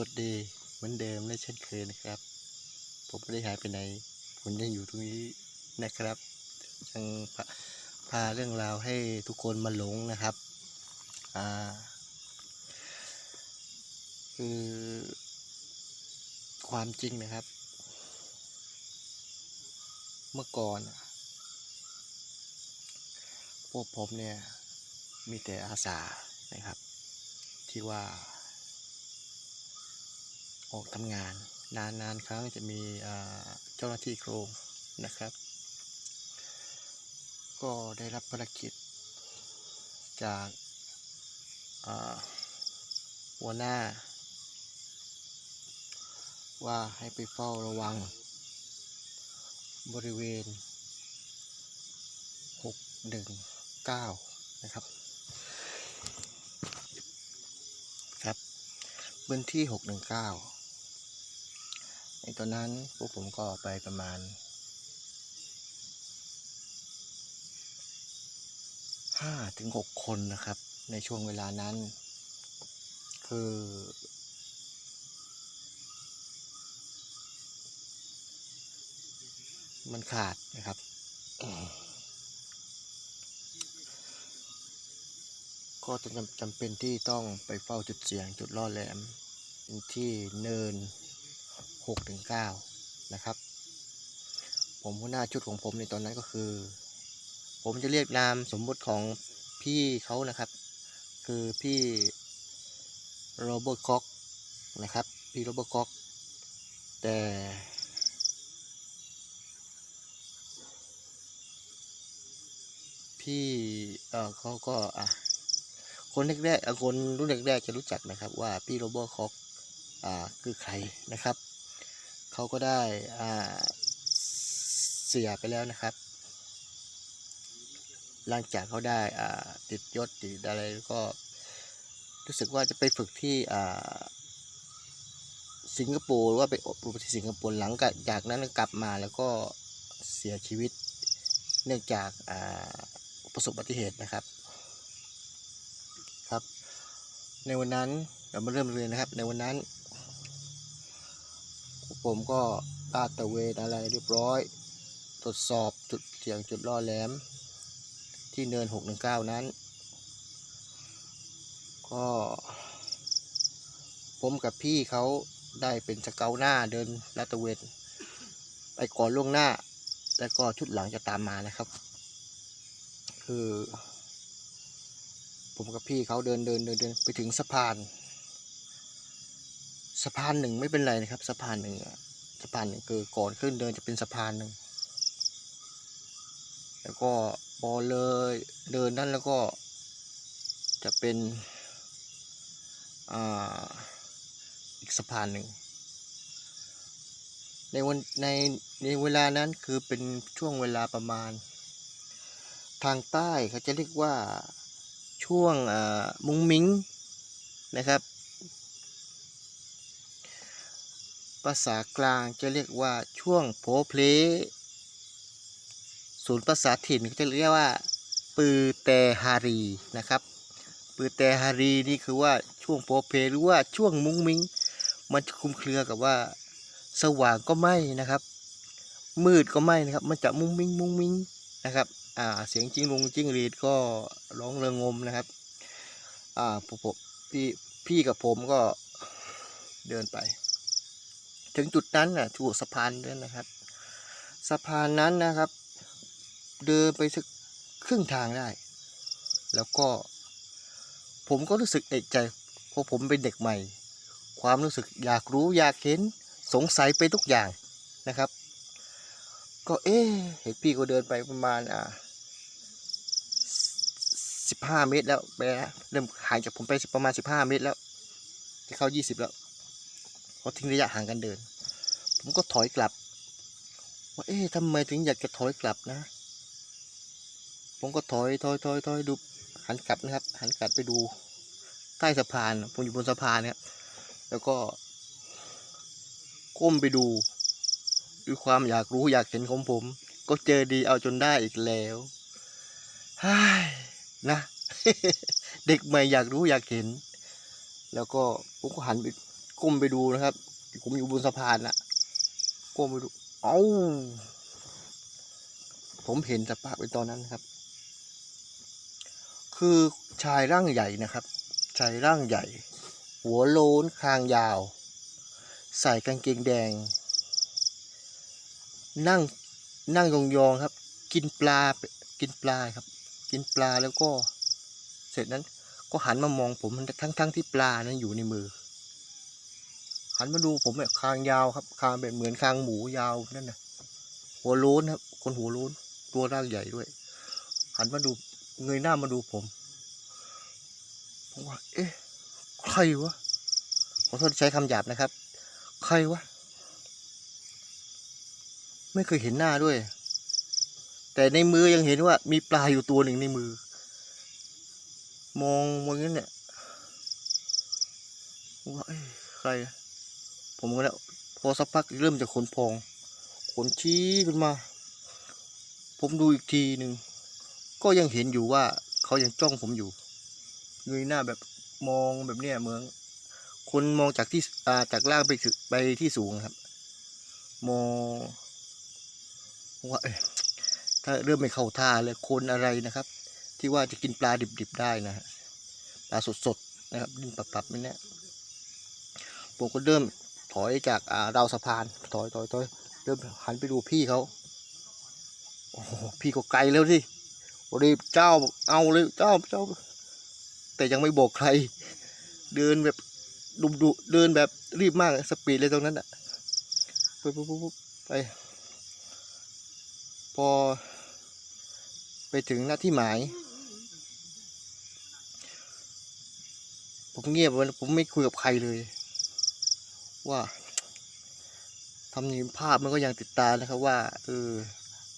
วัสดีเหมือนเดิมและเช่นเคยนะครับ ผมไม่ได้หายไปไหน ผมยังอยู่ตรงนี้นะครับยังพาพาเรื่องราวให้ทุกคนมาหลงนะครับอ่าคือความจริงนะครับ เมื่อก่อนพวกผมเนี่ยมีแต่อาสานะครับ ที่ว่า ออกทำงานนาน นานๆครั้งจะมีเจ้าหน้าที่โครงนะครับ ก็ได้รับภารกิจจากหัวหน้า ว่าให้ไปเฝ้าระวัง บริเวณ 619 นะครับ ครับ พื้นที่ 619 ตอนนั้นพวกผมก็ไปประมาณ5ถึง6คนนะครับ ในช่วงเวลานั้น คือ มันขาดนะครับ ก็จะจำจำเป็นที่ต้องไปเฝ้าจุดเสี่ยงจุดล่อแหลมเป็นที่เนิน 6ถึง9นะครับ ผมหัวหน้าชุดของผมในตอนนั้นก็คือ ผมจะเรียกนามสมมุติของพี่เขานะครับ คือพี่โรเบิร์ตคอกนะครับ พี่โรเบิร์ตคอกแต่พี่เออเขาก็อะคนแรกๆคนรุ่นแรกๆจะรู้จักนะครับว่าพี่โรเบิร์ตคอกอ่าคือใครนะครับ เขาก็ได้อ่าเสียไปแล้วนะครับ หลังจากเขาได้อ่าติดยศติดอะไรก็รู้สึกว่าจะไปฝึกที่อ่าสิงคโปร์ว่าไปอบรมที่สิงคโปร์หลังจากนั้นกลับมาแล้วก็เสียชีวิต เนื่องจากอ่าประสบอุบัติเหตุนะครับครับ ในวันนั้นเรามาเริ่มเรียนนะครับ ในวันนั้น ผมก็ลาดตระเวนอะไรเรียบร้อยตรวจสอบจุดเสี่ยงจุดล่อแหลม ที่เนิน 619 นั้น ก็ ผมกับพี่เขาได้เป็นสเกาหน้าเดินลาดตระเวนไปก่อนล่วงหน้า แล้วก็ชุดหลังจะตามมานะครับ คือ ผมกับพี่เขาเดินเดินเดินเดินไปถึงสะพาน สะพานหนึ่งไม่เป็นไรนะครับ สะพานหนึ่งสะพานหนึ่งคือก่อนขึ้นเดินจะเป็นสะพานหนึ่งแล้วก็พอเลยเดินนั่นแล้วก็จะเป็นอีกสะพานหนึ่งในวันในในเวลานั้นคือเป็นช่วงเวลาประมาณ ทางใต้เขาจะเรียกว่าช่วงอ่ามุงมิงนะครับาษากลางจะเรียกว่าช่วงโพเพลศูนย์ภาษาถิ่นจะเรียกว่า ปือแตฮารีนะครับ ปือแตฮารีนี่คือว่าช่วงโพเพลหรือว่าช่วงมุ้งมิงมันจะคลุมเครือกับว่า สว่างก็ไม่นะครับ มืดก็ไม่นะครับ มันจะมุ้งมิงมุ้งมิงนะครับอ่าเสียงจิ้งลงจิ้งรีดก็ร้องเริงงมนะครับอ่าผมพี่พี่กับผมก็เดินไป ถึงจุดนั้นน่ะถูกสะพานด้วยนะครับ สะพานนั้นนะครับ เดินไปสักครึ่งทางได้ แล้วก็ ผมก็รู้สึกเอกใจเพราะผมเป็นเด็กใหม่ ความรู้สึกอยากรู้อยากเห็นสงสัยไปทุกอย่างนะครับ ก็เอ๊เห็นพี่ก็เดินไปประมาณอ่าสิบห้าเมตรแล้วไปนะเริ่มห่างจากผมไปประมาณสิบห้าเมตรแล้ว จะเข้ายี่สิบแล้ว เขาทิ้งระยะห่างกันเดิน ผมก็ถอยกลับ ว่าเอ๊ะทำไมถึงอยากจะถอยกลับนะ ผมก็ถอยถอยถอยถอยดูหันกลับนะครับ หันกลับไปดูใต้สะพาน ผมอยู่บนสะพานเนี่ยแล้วก็ ก้มไปดูด้วยความอยากรู้อยากเห็นของผม ก็เจอดีเอาจนได้อีกแล้วฮ่ายนะ เด็กใหม่อยากรู้อยากเห็น แล้วก็ผมก็หันไป ก้มไปดูนะครับ ผมอยู่บนสะพานน่ะก้มไปดูเอ้าผมเห็นสภาพในตอนนั้นนะครับ คือชายร่างใหญ่นะครับ ชายร่างใหญ่ หัวโล้นคางยาว ใส่กางเกงแดง นั่งนั่งยองๆครับ กินปลากินปลาครับ กินปลาแล้วก็ เสร็จนั้นก็หันมามองผมทั้งทั้งที่ปลานั้นอยู่ในมือ หันมาดูผมแบบคางยาวครับ คางแบบเหมือนคางหมูยาวนั่นนะหัวโล้นครับ คนหัวโล้น ตัวร่างใหญ่ด้วย หันมาดูเงยหน้ามาดูผมผมว่า เอ๊ะใครวะขอโทษใช้คำหยาบนะครับ ใครวะไม่เคยเห็นหน้าด้วย แต่ในมือยังเห็นว่า มีปลาอยู่ตัวหนึ่งในมือ มองมองอย่างนั้นเนี่ยว่าเอ้ยใคร ผมก็แล้วพอสักพักเริ่มจะขนพองขนชี้ขึ้นมา ผมดูอีกทีหนึ่งก็ยังเห็นอยู่ว่าเขายังจ้องผมอยู่เงยหน้าแบบมองแบบเนี้ยเหมือนคนมองจากที่อ่าจากล่างไปถึงไปที่สูงครับ มองว่าเอ้ยถ้าเริ่มไม่เข้าท่าเลยคนอะไรนะครับ ที่ว่าจะกินปลาดิบๆได้นะฮะปลาสดๆนะครับดิ้นปับๆนี่เนี่ยผมก็เริ่ม อยจากอ่าราวสะพานถอยถอยถอยเริ่มหันไปดูพี่เขาโอ้พี่ก็ไกลแล้วสิรีบเจ้าเอาเลยเจ้าเจ้า แต่ยังไม่บอกใคร เดินแบบดุดุเดินแบบรีบมากสปีดเลยตรงนั้นอะปุ๊บปุ๊บปุ๊บปุ๊บไป พอ ไปถึงหน้าที่หมาย ผมเงียบเลยผมไม่คุยกับใครเลย ว่าทำนี้ภาพมันก็ยังติดตานะครับว่าเออ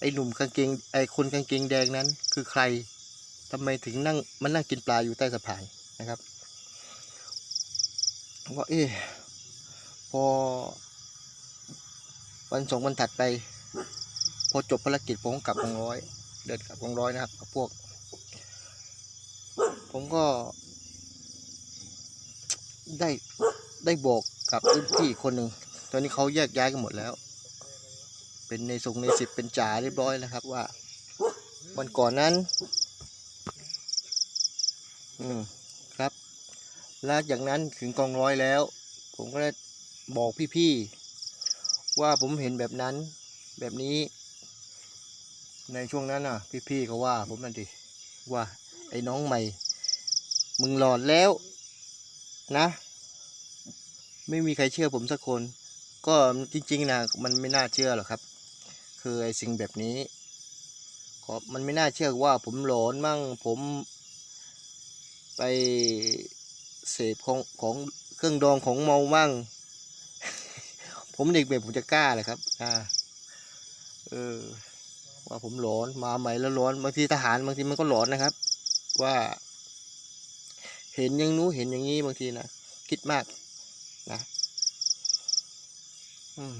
ไอหนุ่มกางเกงไอคนกางเกงแดงนั้น คือใครทำไมถึงนั่งมันนั่งกินปลาอยู่ใต้สะพานนะครับว่าเอ๊พอวันสองวันถัดไป พอจบภารกิจผมกลับกองร้อย เดินกลับกองร้อยนะครับกับพวก ผมก็ ได้ได้บอก กับรุ่นพี่คนหนึ่งตอนนี้เขาแยกย้ายกันหมดแล้ว เป็นในส่งในสิบเป็นจ่าเรียบร้อยแล้วครับว่าวันก่อนนั้น อืมครับแล้วจากนั้นถึงกองร้อยแล้ว ผมก็ได้บอกพี่ๆว่าผมเห็นแบบนั้น แบบนี้ ในช่วงนั้นน่ะ พี่ๆเขาว่า ผมนั่นดิว่าไอ้น้องใหม่ มึงหลอดแล้ว นะ ไม่มีใครเชื่อผมสักคน ก็จริงๆนะมันไม่น่าเชื่อหรอกครับ คือไอ้สิ่งแบบนี้ขอมันไม่น่าเชื่อว่าผมหลอนมั่งผมไปเสพของของเครื่องดองของเมามั่ง ผมเด็กแบบผมจะกล้าเลยครับ อ่า เออ ว่าผมหลอนมาใหม่แล้วหลอนบางทีทหารบางทีมันก็หลอนนะครับ ว่า เห็นอย่างนู้นเห็นอย่างนี้บางทีนะคิดมาก นะอืม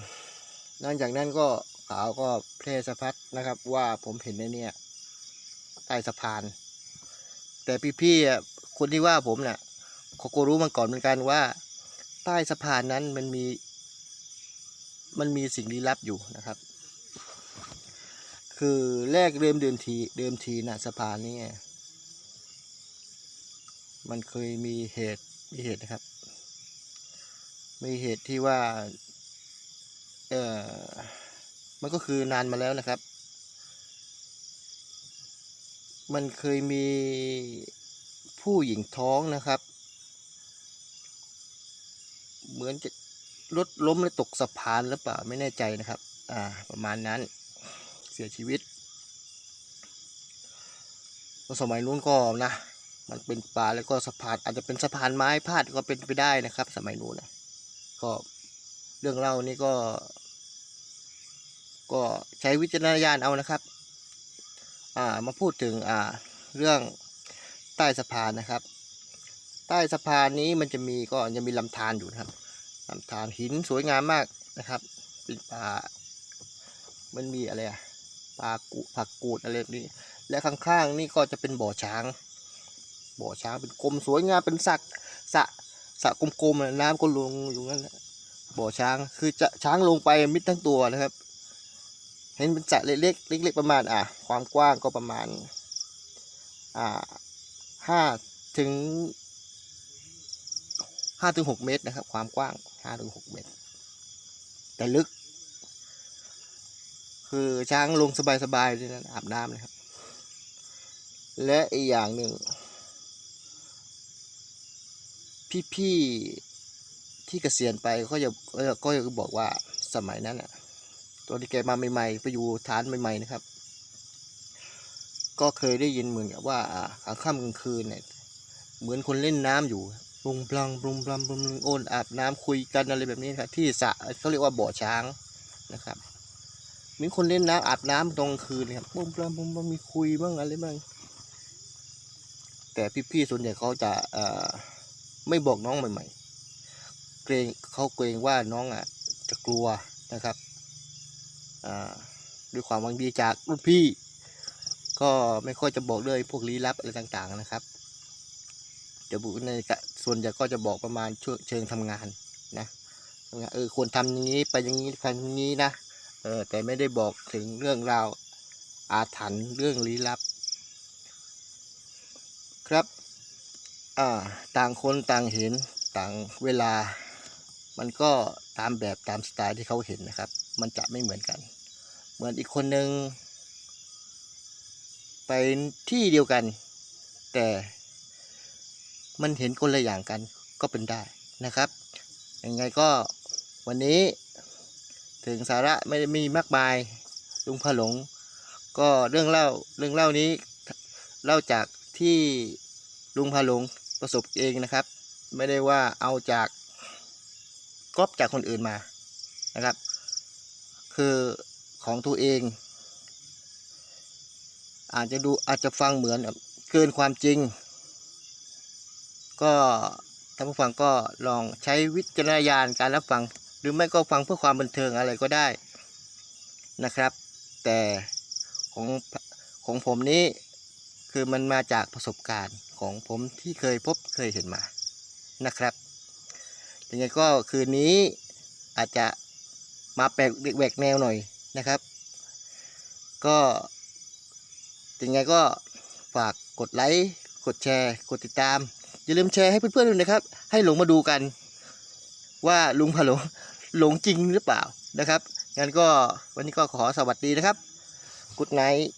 หลังจากนั้นก็ข่าวก็แพร่สะพัดนะครับ ว่าผมเห็นในเนี่ยใต้สะพาน แต่พี่ๆคนที่ว่าผมเนี่ยเขาก็รู้มาก่อนเหมือนกันว่า ใต้สะพานนั้นมันมี มันมีสิ่งลี้ลับอยู่นะครับ คือแรกเริ่มเดิมทีเดิมทีนะสะพานนี้มันเคยมีเหตุมีเหตุนะครับ มีเหตุที่ว่า เออมันก็คือนานมาแล้วนะครับ มันเคยมีผู้หญิงท้องนะครับ เหมือนจะรถล้มแล้วตกสะพานหรือเปล่าไม่แน่ใจนะครับ อ่า ประมาณนั้น เสียชีวิต สมัยนู้นก็นะ มันเป็นป่าแล้วก็สะพานอาจจะเป็นสะพานไม้พาดก็เป็นไปได้นะครับ สมัยนู้นนะ ก็เรื่องเล่านี้ก็ ก็ใช้วิจารณญาณเอานะครับ อ่ามาพูดถึงอ่าเรื่องใต้สะพานนะครับ ใต้สะพานนี้มันจะมีก็จะมีลำธารอยู่นะครับลำธารหินสวยงามมากนะครับเป็นป่ามันมีอะไรอะปลากุผักกูดอะไรแบบนี้ และข้างๆนี่ก็จะเป็นบ่อช้าง บ่อช้างเป็นกลมสวยงามเป็นสักสระ สระกลมๆน้ำก็ลงอยู่นั่นแหละบ่อช้างคือจะช้างลงไปมิดทั้งตัวนะครับ เห็นเป็นสระเล็กๆเล็กๆประมาณอะ ความกว้างก็ประมาณ อ่าห้าถึงห้าถึงหกเมตรนะครับ ความกว้างห้าถึงหกเมตร แต่ลึก คือช้างลงสบายๆด้วยนะอาบน้ำนะครับ และอีกอย่างหนึ่ง พี่ๆที่เกษียณไปก็จะก็จะก็จะบอกว่าสมัยนั้นอะตอนที่แกมาใหม่ๆไปอยู่ฐานใหม่ๆนะครับ ก็เคยได้ยินเหมือนกับว่าอ่ากลางค่ำกลางคืนเนี่ยเหมือนคนเล่นน้ำอยู่ปรุงปลังปรุงปลังปรุงโอนอาบน้ำคุยกันอะไรแบบนี้ครับที่สระเขาเรียกว่าบ่อช้างนะครับมีคนเล่นน้ำอาบน้ำตรงกลางคืนนะครับปรุงปลังปรุงปลังมีคุยบ้างอะไรบ้างแต่พี่ๆส่วนใหญ่เขาจะเอ่อ ไม่บอกน้องใหม่ ๆ เกรงเขาเกรงว่าน้องอะจะกลัวนะครับอ่าด้วยความหวังดีจากรุ่นพี่ ก็ไม่ค่อยจะบอกเรื่องพวกลี้ลับอะไรต่างๆนะครับจะบุในส่วนใหญ่ก็จะบอกประมาณเชิงทำงานนะเออควรทำอย่างนี้ไปอย่างนี้ทำอย่างนี้นะเออแต่ไม่ได้บอกถึงเรื่องราวอาถรรพ์เรื่องลี้ลับ ครับ ต่างคนต่างเห็นต่างเวลา มันก็ตามแบบตามสไตล์ที่เขาเห็นนะครับ มันจะไม่เหมือนกัน เหมือนอีกคนนึงไปที่เดียวกัน แต่มันเห็นคนละอย่างกันก็เป็นได้นะครับ ยังไงก็วันนี้ถึงสาระไม่ได้มีมากมายลุงพะหลง ก็เรื่องเล่าเรื่องเล่านี้เล่าจากที่ลุงพะหลง ประสบเองนะครับ ไม่ได้ว่าเอาจากก๊อปจากคนอื่นมานะครับ คือของตัวเอง อาจจะดูอาจจะฟังเหมือนเกินความจริง ก็ท่านผู้ฟังก็ลองใช้วิจารณญาณการรับฟัง หรือไม่ก็ฟังเพื่อความบันเทิงอะไรก็ได้นะครับ แต่ของของผมนี้คือมันมาจากประสบการณ์ ของผมที่เคยพบเคยเห็นมานะครับยังไงก็คืนนี้อาจจะมาแปลกแหวกแนวหน่อยนะครับ ก็ยังไงก็ฝากกดไลค์กดแชร์ กดติดตาม อย่าลืมแชร์ให้เพื่อนๆด้วยนะครับ ให้หลงมาดูกัน ว่าลุงพะหลงหลงจริงหรือเปล่านะครับงั้นก็วันนี้ก็ขอสวัสดีนะครับกุดไนท์